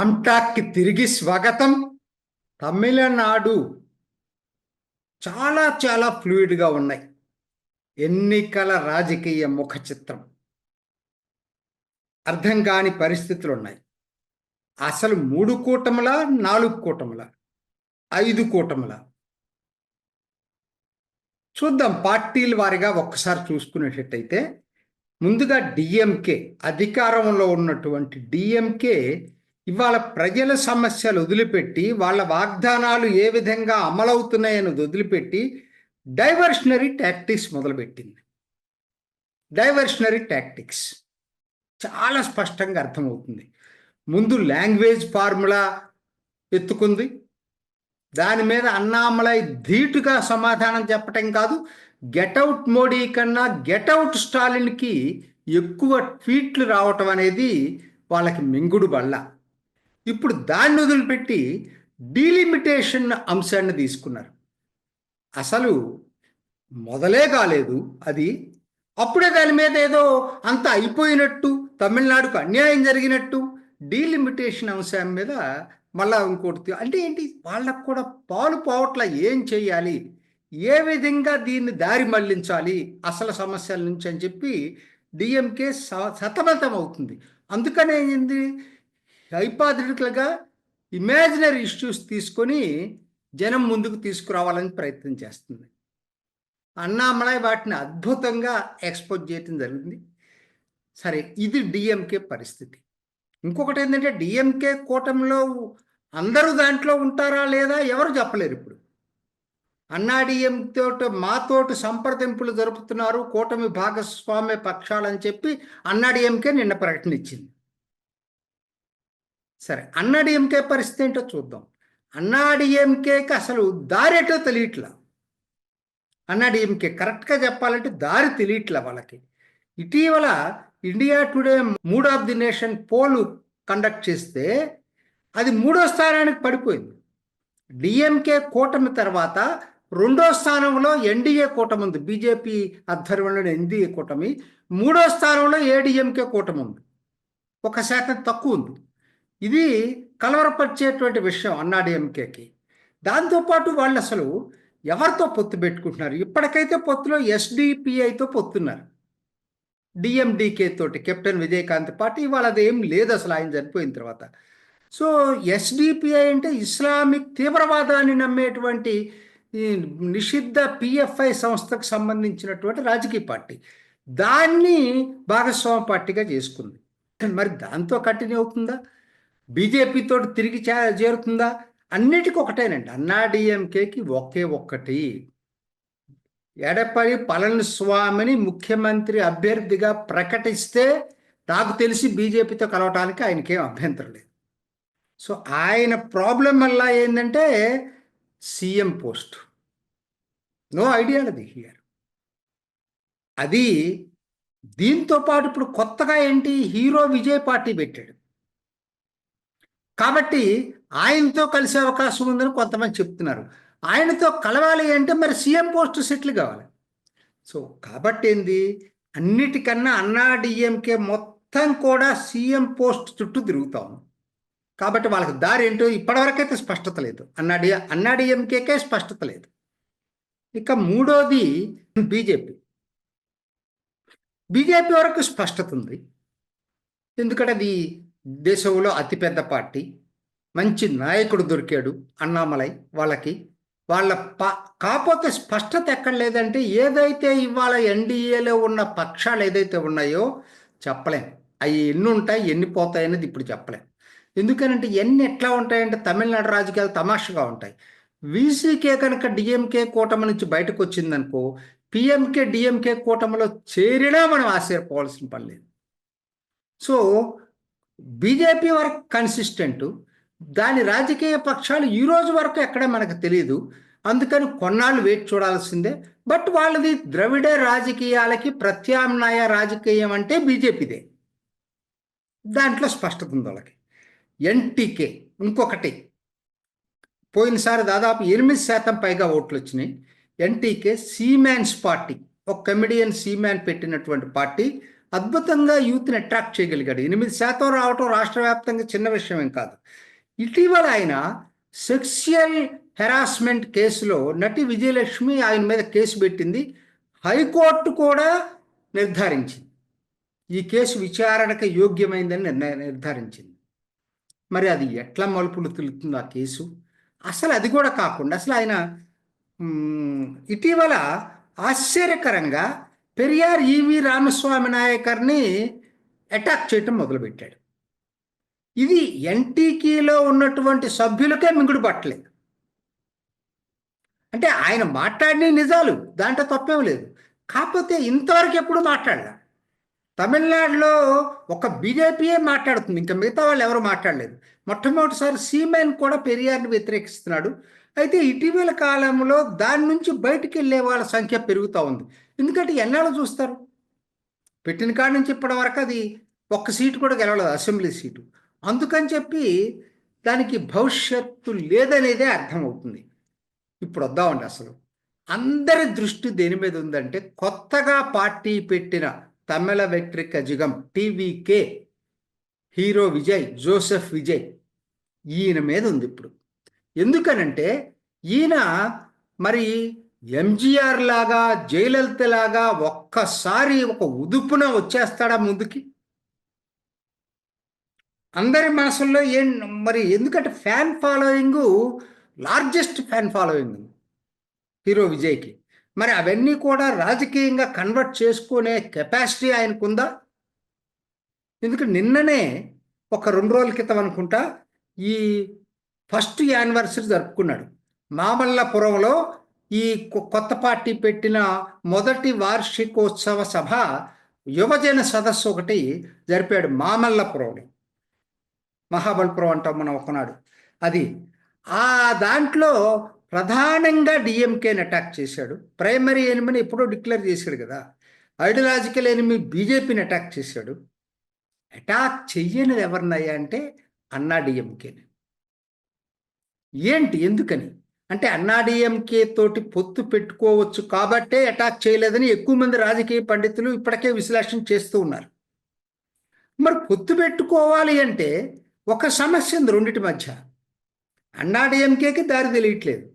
రామ్టాక్కి తిరిగి స్వాగతం. తమిళనాడు చాలా చాలా ఫ్లూయిడ్గా ఉన్నాయి. ఎన్నికల రాజకీయ ముఖ చిత్రం. అర్థం కాని పరిస్థితులు ఉన్నాయి. అసలు మూడు కూటముల నాలుగు కూటముల ఐదు కూటముల? చూద్దాం. పార్టీల వారిగా ఒక్కసారి చూసుకునేటట్టయితే ముందుగా డిఎంకే అధికారంలో ఉన్నటువంటి డిఎంకే ఇవాళ ప్రజల సమస్యలు వదిలిపెట్టి వాళ్ళ వాగ్దానాలు ఏ విధంగా అమలవుతున్నాయని వదిలిపెట్టి డైవర్షనరీ టాక్టిక్స్ మొదలుపెట్టింది. Diversionary tactics. చాలా స్పష్టంగా అర్థమవుతుంది. ముందు లాంగ్వేజ్ ఫార్ములా ఎత్తుకుంది. దాని మీద అన్నామలై ధీటుగా సమాధానం చెప్పటం కాదు. గెటౌట్ మోడీ కన్నా గెటౌట్ స్టాలిన్కి ఎక్కువ ట్వీట్లు రావటం అనేది వాళ్ళకి మింగుడు బళ్ళ ఇప్పుడు దాన్ని వదిలిపెట్టి డీలిమిటేషన్ అంశాన్ని తీసుకున్నారు. అసలు మొదలే కాలేదు అది. అప్పుడే దాని మీద ఏదో అంత అయిపోయినట్టు తమిళనాడుకు అన్యాయం జరిగినట్టు డీలిమిటేషన్ అంశం మీద మళ్ళా ఇంకోటి అంటే ఏంటి? వాళ్ళకు కూడా పాలు పోవట్ల ఏం చేయాలి? ఏ విధంగా దీన్ని దారి మళ్ళించాలి? అసలు సమస్యల నుంచి అని చెప్పి డిఎంకే సతమతం అవుతుంది అందుకనే ఏంది? హైపాథటికల్గా ఇమాజినరీ ఇష్యూస్ తీసుకొని జనం ముందుకు తీసుకురావాలని ప్రయత్నం చేస్తుంది. అన్నామలై వాటిని అద్భుతంగా ఎక్స్పోజ్ చేయటం జరిగింది. సరే ఇది డిఎంకే పరిస్థితి. ఇంకొకటి ఏంటంటే డిఎంకే కూటమిలో అందరూ దాంట్లో ఉంటారా లేదా ఎవరు చెప్పలేరు ఇప్పుడు. అన్నాడీఎం తోటి మాతోటి సంప్రదింపులు జరుపుతున్నారు కూటమి భాగస్వామ్య పక్షాలని చెప్పి అన్నాడీఎంకే నిన్న ప్రకటన ఇచ్చింది. సరే అన్నాడీఎంకే పరిస్థితి ఏంటో చూద్దాం. అన్నాడీఎంకేకి అసలు దారేటో తెలియట్లా? అన్నాడీఎంకే కరెక్ట్గా చెప్పాలంటే దారి తెలియట్లా వాళ్ళకి. ఇటీవల India today mood of the nation poll conduct చేస్తే అది మూడో స్థానానికి పడిపోయింది. డిఎంకే కూటమి తర్వాత రెండో స్థానంలో ఎన్డీఏ కూటమి ఉంది. బీజేపీ ఆధ్వర్యంలో ఎన్డీఏ కూటమి. మూడో స్థానంలో ఏడిఎంకే కూటమి ఉంది. ఒక శాతం తక్కువ ఉంది. ఇది కలవరపరిచేటువంటి విషయం అన్నాడీఎంకేకి దాంతోపాటు వాళ్ళు అసలు ఎవరితో పొత్తు పెట్టుకుంటున్నారు? ఇప్పటికైతే పొత్తులో ఎస్డిపిఐతో పొత్తున్నారు. డిఎండికే తోటి కెప్టెన్ విజయకాంత్ పార్టీ ఇవాళ అదేం లేదు అసలు ఆయన చనిపోయిన తర్వాత. సో ఎస్డిపిఐ అంటే ఇస్లామిక్ తీవ్రవాదాన్ని నమ్మేటువంటి నిషిద్ధ పిఎఫ్ఐ సంస్థకు సంబంధించినటువంటి రాజకీయ పార్టీ. దాన్ని భాగస్వామ్య పార్టీగా చేసుకుంది. మరి దాంతో కంటిన్యూ అవుతుందా? బీజేపీతో తిరిగి చేరుతుందా? అన్నిటికీ ఒకటేనండి. అన్నా డిఎంకేకి ఒకే ఒక్కటి. ఎడపడి పళనిస్వామిని ముఖ్యమంత్రి అభ్యర్థిగా ప్రకటిస్తే నాకు తెలిసి బీజేపీతో కలవటానికి ఆయనకేం అభ్యంతరం లేదు. సో ఆయన ప్రాబ్లం వల్ల ఏంటంటే CM post. No ideology here. అది దీంతో పాటు ఇప్పుడు కొత్తగా ఏంటి? హీరో విజయ్ పార్టీ పెట్టాడు. కాబట్టి ఆయనతో కలిసే అవకాశం ఉందని కొంతమంది చెప్తున్నారు. ఆయనతో కలవాలి అంటే మరి సీఎం పోస్ట్ సెటిల్ కావాలి. సో కాబట్టి ఏంది? అన్నిటికన్నా అన్నా డిఎంకే మొత్తం కూడా సీఎం పోస్ట్ చుట్టూ తిరుగుతాం కాబట్టి వాళ్ళకి దారి ఏంటో ఇప్పటివరకైతే స్పష్టత లేదు. అన్నాడి అన్నాడిఎంకేకే స్పష్టత లేదు. ఇక మూడోది బీజేపీ. బీజేపీ వరకు స్పష్టత ఉంది. ఎందుకంటే అది దేశంలో అతిపెద్ద పార్టీ. మంచి నాయకుడు దొరికాడు అన్నామలై వాళ్ళకి. వాళ్ళ ప కాకపోతే స్పష్టత ఎక్కడ లేదంటే ఏదైతే ఇవాళ ఎన్డీఏలో ఉన్న పక్షాలు ఏదైతే ఉన్నాయో చెప్పలేం. అవి ఎన్ని ఉంటాయి ఎన్ని పోతాయి అనేది ఇప్పుడు చెప్పలేం. ఎందుకనంటే ఎన్ని ఎట్లా ఉంటాయంటే తమిళనాడు రాజకీయాలు తమాషగా ఉంటాయి. వీసీకే కనుక డిఎంకే కూటమి నుంచి బయటకు వచ్చిందనుకో పిఎంకే డిఎంకే కూటమిలో చేరినా మనం ఆశ్చర్యపోవాల్సిన పని లేదు. సో బీజేపీ వరకు కన్సిస్టెంట్ దాని రాజకీయ పక్షాలు ఈ రోజు వరకు ఎక్కడ మనకు తెలియదు అందుకని కొన్నాళ్ళు వేచి చూడాల్సిందే. బట్ వాళ్ళది ద్రవిడ రాజకీయాలకి ప్రత్యామ్నాయ రాజకీయం అంటే బీజేపీదే. దాంట్లో స్పష్టత ఉంది వాళ్ళకి. ఎన్టీకే ఇంకొకటి. పోయినసారి దాదాపు ఎనిమిది శాతం పైగా ఓట్లు వచ్చినాయి. ఎన్టీకే సీమాన్స్ పార్టీ ఒక కమెడియన్ సీమాన్ పెట్టినటువంటి పార్టీ. అద్భుతంగా యూత్ని అట్రాక్ట్ చేయగలిగాడు. ఎనిమిది శాతం రావటం రాష్ట్ర వ్యాప్తంగా చిన్న విషయం ఏం కాదు. ఇటీవల ఆయన సెక్సువల్ హెరాస్మెంట్ కేసులో నటి విజయలక్ష్మి ఆయన మీద కేసు పెట్టింది. హైకోర్టు కూడా నిర్ధారించింది. ఈ కేసు విచారణకు యోగ్యమైందని నిర్ణయ నిర్ధారించింది. మరి అది ఎట్లా మలుపులు తెలుస్తుంది ఆ కేసు? అసలు అది కూడా కాకుండా అసలు ఆయన ఇటీవల ఆశ్చర్యకరంగా పెరియార్ ఈవి రామస్వామి నాయకర్ని అటాక్ చేయటం మొదలుపెట్టాడు. ఇది ఎన్టీకీలో ఉన్నటువంటి సభ్యులకే మింగుడు పట్టలేదు అంటే ఆయన మాట్లాడిన నిజాలు దాంట్లో తప్పేం లేదు. కాకపోతే ఇంతవరకు ఎప్పుడు మాట్లాడలే? తమిళనాడులో ఒక బీజేపీయే మాట్లాడుతుంది ఇంకా మిగతా వాళ్ళు ఎవరు మాట్లాడలేదు. మొట్టమొదటిసారి సీమెన్ కూడా పెరియార్ని వ్యతిరేకిస్తున్నాడు. అయితే ఇటీవల కాలంలో దాని నుంచి బయటికి వెళ్ళే వాళ్ళ సంఖ్య పెరుగుతూ ఉంది. ఎందుకంటే ఎన్నాళ్ళు చూస్తారు? పెట్టిన కాడి నుంచి ఇప్పటి వరకు అది ఒక్క సీటు కూడా గెలవలేదు అసెంబ్లీ సీటు. అందుకని చెప్పి దానికి భవిష్యత్తు లేదనేదే అర్థమవుతుంది. ఇప్పుడు వద్దామండి అసలు. అందరి దృష్టి దేని మీద ఉందంటే కొత్తగా పార్టీ పెట్టిన తమిళ వెట్రిక జిగం టీవీకే హీరో విజయ్ జోసెఫ్ విజయ్ ఈయన మీద ఉంది ఇప్పుడు. ఎందుకనంటే ఈయన మరి ఎంజీఆర్ లాగా జయలలిత లాగా ఒక్కసారి ఒక ఉదుపున వచ్చేస్తాడా ముందుకి? అందరి మనసుల్లో ఏం మరి ఎందుకంటే fan following largest fan following hero విజయ్కి. మరి అవన్నీ కూడా రాజకీయంగా కన్వర్ట్ చేసుకునే కెపాసిటీ ఆయనకుందా? ఎందుకంటే నిన్ననే ఒక రెండు రోజుల క్రితం అనుకుంటా ఈ ఫస్ట్ యానివర్సరీ జరుపుకున్నాడు. మామల్లపురంలో ఈ కొ- కొత్త పార్టీ పెట్టిన మొదటి వార్షికోత్సవ సభ యువజన సదస్సు ఒకటి జరిపాడు మామల్లపురంలో మహాబలిపురం అంటాం మనం ఒకనాడు. అది ఆ దాంట్లో ప్రధానంగా డిఎంకేని అటాక్ చేశాడు. ప్రైమరీ ఎనిమిని ఎప్పుడో డిక్లేర్ చేశాడు కదా. ఐడియాలజికల్ ఎనిమి బీజేపీని అటాక్ చేశాడు. అటాక్ చెయ్యనిది ఎవరినయ్యా అంటే అన్నా డిఎంకేని ఏంటి? ఎందుకని? అంటే అన్నాడీఎంకే తోటి పొత్తు పెట్టుకోవచ్చు. కాబట్టే అటాక్ చేయలేదని ఎక్కువ మంది రాజకీయ పండితులు ఇప్పటికే విశ్లేషణ చేస్తూ ఉన్నారు. మరి పొత్తు పెట్టుకోవాలి అంటే ఒక సమస్య ఉంది రెండిటి మధ్య. అన్నాడీఎంకేకి దారి తెలియట్లేదు.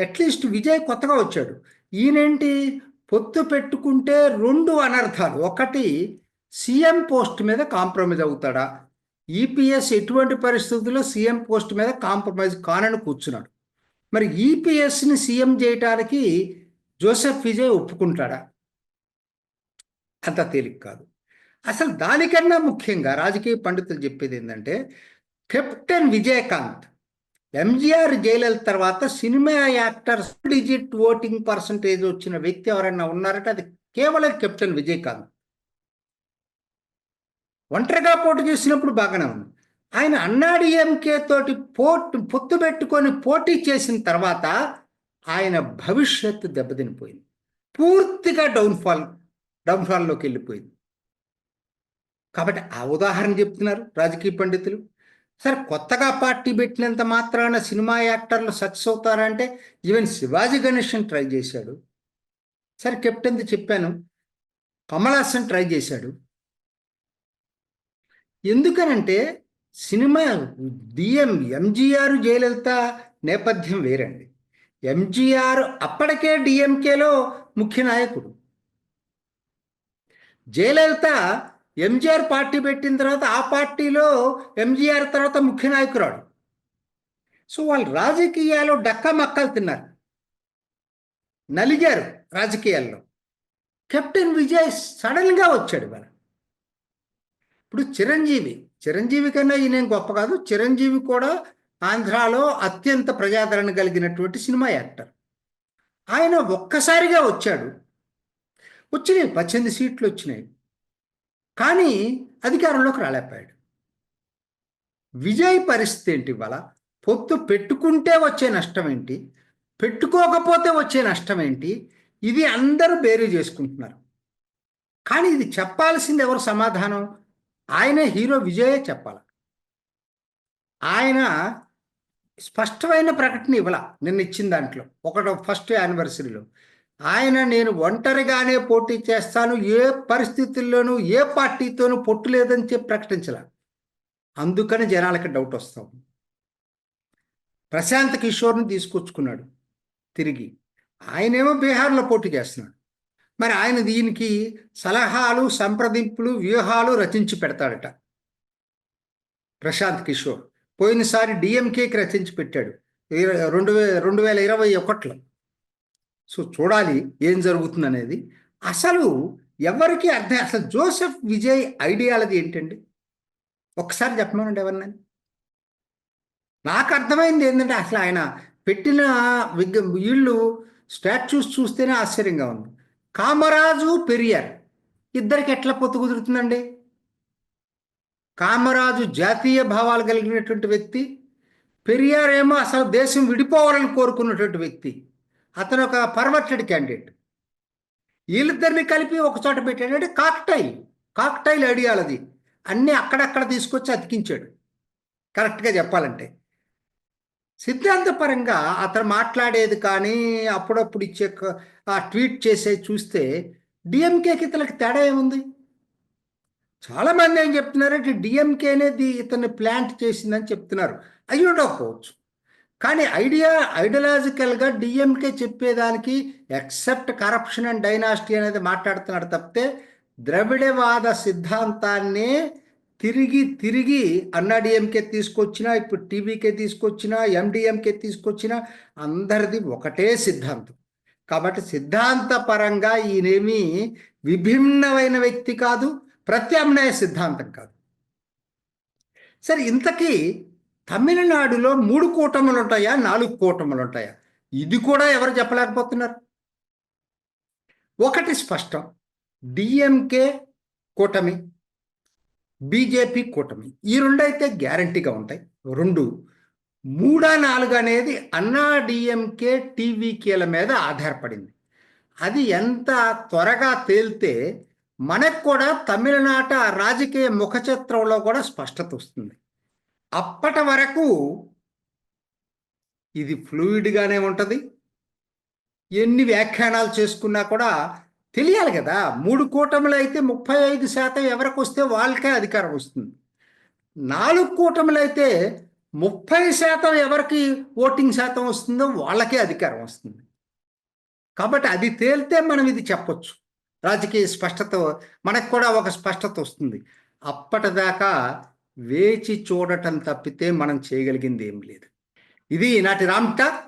అట్లీస్ట్ విజయ్ కొత్తగా వచ్చాడు. ఈయనేంటి? పొత్తు పెట్టుకుంటే రెండు అనర్థాలు ఒకటి సీఎం పోస్ట్ మీద కాంప్రమైజ్ అవుతాడా? ఈపీఎస్ ఎటువంటి పరిస్థితుల్లో సీఎం పోస్ట్ మీద కాంప్రమైజ్ కానని కూర్చున్నాడు. మరి ఈపీఎస్ని సీఎం చేయటానికి జోసెఫ్ విజయ్ ఒప్పుకుంటాడా? అంత తేలిక కాదు. అసలు దానికన్నా ముఖ్యంగా రాజకీయ పండితులు చెప్పేది ఏంటంటే కెప్టెన్ విజయకాంత్ ఎంజీఆర్ జయలలిత తర్వాత cinema actor digit voting percentage వచ్చిన వ్యక్తి ఎవరైనా ఉన్నారంటే అది కేవలం కెప్టెన్ విజయకాంత్. ఒంటరిగా పోటీ చేసినప్పుడు బాగానే ఉంది. ఆయన అన్నాడీఎంకే తోటి పోట్ పొత్తు పెట్టుకొని పోటీ చేసిన తర్వాత ఆయన భవిష్యత్తు దెబ్బతినిపోయింది. పూర్తిగా డౌన్ఫాల్ డౌన్ఫాల్లోకి వెళ్ళిపోయింది. కాబట్టి ఆ ఉదాహరణ చెప్తున్నారు రాజకీయ పండితులు. సరే కొత్తగా పార్టీ పెట్టినంత మాత్రాన సినిమా యాక్టర్లు సక్సెస్ అవుతారంటే ఈవెన్ శివాజీ గణేషన్ ట్రై చేశాడు. సరే కెప్టెన్ది చెప్పాను. కమల్ హాసన్ ట్రై చేశాడు. ఎందుకనంటే సినిమా డిఎం ఎంజీఆర్ జయలలిత నేపథ్యం వేరండి. ఎంజీఆర్ అప్పటికే డిఎంకేలో ముఖ్య నాయకుడు. జయలలిత ఎంజీఆర్ పార్టీ పెట్టిన తర్వాత ఆ పార్టీలో ఎంజీఆర్ తర్వాత ముఖ్య నాయకురాడు. సో వాళ్ళు రాజకీయాల్లో డక్కా మక్కలు తిన్నారు. నలిగారు రాజకీయాల్లో. కెప్టెన్ విజయ్ సడన్గా వచ్చాడు మన ఇప్పుడు చిరంజీవి చిరంజీవి కన్నా ఈయన గొప్ప కాదు. చిరంజీవి కూడా ఆంధ్రాలో అత్యంత ప్రజాదరణ కలిగినటువంటి సినిమా యాక్టర్. ఆయన ఒక్కసారిగా వచ్చాడు. వచ్చినాయి పద్దెనిమిది సీట్లు వచ్చినాయి. కానీ అధికారంలోకి రాలేకపోయాడు. విజయ్ పరిస్థితి ఏంటి ఇవాళ? పొత్తు పెట్టుకుంటే వచ్చే నష్టం ఏంటి? పెట్టుకోకపోతే వచ్చే నష్టం ఏంటి? ఇది అందరూ బేరీ చేసుకుంటున్నారు. కానీ ఇది చెప్పాల్సింది ఎవరు సమాధానం? ఆయన హీరో విజయే చెప్పాలి. ఆయన స్పష్టమైన ప్రకటన ఇవ్వాల నిన్న ఇచ్చిన దాంట్లో. ఒకటో ఫస్ట్ యానివర్సరీలో. ఆయన నేను ఒంటరిగానే పోటీ చేస్తాను ఏ పరిస్థితుల్లోనూ ఏ పార్టీతోనూ పొట్టు లేదని చెప్పి ప్రకటించాల. అందుకని జనాలకి డౌట్ వస్తాం ప్రశాంత్ కిషోర్ని తీసుకొచ్చుకున్నాడు తిరిగి. ఆయనేమో బీహార్లో పోటీ చేస్తున్నాడు. మరి ఆయన దీనికి సలహాలు సంప్రదింపులు వ్యూహాలు రచించి పెడతాడట. ప్రశాంత్ కిషోర్ పోయినసారి డిఎంకేకి రచించి పెట్టాడు. రెండు వే రెండు వేల ఇరవై ఒకటిలో. సో చూడాలి ఏం జరుగుతుంది అనేది అసలు ఎవరికి అర్థం అసలు జోసెఫ్ విజయ్ ఐడియాలజీ ఏంటండి? ఒకసారి చెప్పమనండి ఎవరినని నాకు అర్థమైంది ఏంటంటే అసలు ఆయన పెట్టిన విగ్ వీళ్ళు స్టాచ్యూస్ చూస్తేనే ఆశ్చర్యంగా ఉంది. కామరాజు పెరియార్. ఇద్దరికి ఎట్లా పొత్తు కుదురుతుందండి? కామరాజు జాతీయ భావాలు కలిగినటువంటి వ్యక్తి పెరియార్ ఏమో అసలు దేశం విడిపోవాలని కోరుకున్నటువంటి వ్యక్తి. అతను ఒక పర్వర్టెడ్ క్యాండిడేట్. వీళ్ళిద్దరిని కలిపి ఒక చోట పెట్టాడంటే కాక్టైల్ కాక్టైల్ ఐడియాలజీ. అన్నీ అక్కడక్కడ తీసుకొచ్చి అతికించాడు. కరెక్ట్గా చెప్పాలంటే. సిద్ధాంతపరంగా అతను మాట్లాడేది కానీ అప్పుడప్పుడు ఇచ్చే ఆ ట్వీట్ చేసే చూస్తే డిఎంకేకి ఇతనికి తేడా ఏముంది? చాలా మంది ఏం చెప్తున్నారంటే డిఎంకే అనేది ఇతన్ని ప్లాంట్ చేసిందని చెప్తున్నారు. అయ్యి ఉండకపోవచ్చు. కానీ ఐడియా ఐడియాలజికల్గా డిఎంకే చెప్పేదానికి ఎక్సెప్ట్ కరప్షన్ అండ్ డైనాసిటీ అనేది మాట్లాడుతున్నాడు తప్పితే ద్రవిడవాద సిద్ధాంతాన్నే తిరిగి తిరిగి అన్నాడీఎంకే తీసుకొచ్చినా ఇప్పుడు టీవీకే తీసుకొచ్చినా ఎండిఎంకే తీసుకొచ్చినా అందరిది ఒకటే సిద్ధాంతం. కాబట్టి సిద్ధాంత పరంగా ఈయనేమి విభిన్నమైన వ్యక్తి కాదు ప్రత్యామ్నాయ సిద్ధాంతం కాదు. సరే ఇంతకీ తమిళనాడులో మూడు కూటములు ఉంటాయా నాలుగు కూటములు ఉంటాయా ఇది కూడా ఎవరు చెప్పలేకపోతున్నారు? ఒకటి స్పష్టం డిఎంకే కూటమి. బీజేపీ కూటమి. ఈ రెండు అయితే గ్యారంటీగా ఉంటాయి. రెండు మూడా నాలుగు అనేది అన్నా డిఎంకే టీవీకేల మీద ఆధారపడింది. అది ఎంత త్వరగా తేలితే మనకు కూడా తమిళనాట రాజకీయ ముఖ చిత్రంలో కూడా స్పష్టత వస్తుంది. అప్పటి వరకు ఇది ఫ్లూయిడ్గానే ఉంటుంది. ఎన్ని వ్యాఖ్యానాలు చేసుకున్నా కూడా తెలియాలి కదా. మూడు కూటములు అయితే ముప్పై ఐదు శాతం ఎవరికి వస్తే వాళ్ళకే అధికారం వస్తుంది. నాలుగు కూటములు అయితే ముప్పై శాతం ఎవరికి ఓటింగ్ శాతం వస్తుందో వాళ్ళకే అధికారం వస్తుంది. కాబట్టి అది తేలితే మనం ఇది చెప్పొచ్చు. రాజకీయ స్పష్టత మనకు కూడా ఒక స్పష్టత వస్తుంది. అప్పటిదాకా వేచి చూడటం తప్పితే మనం చేయగలిగింది ఏం లేదు. ఇది నాటి రామ్టా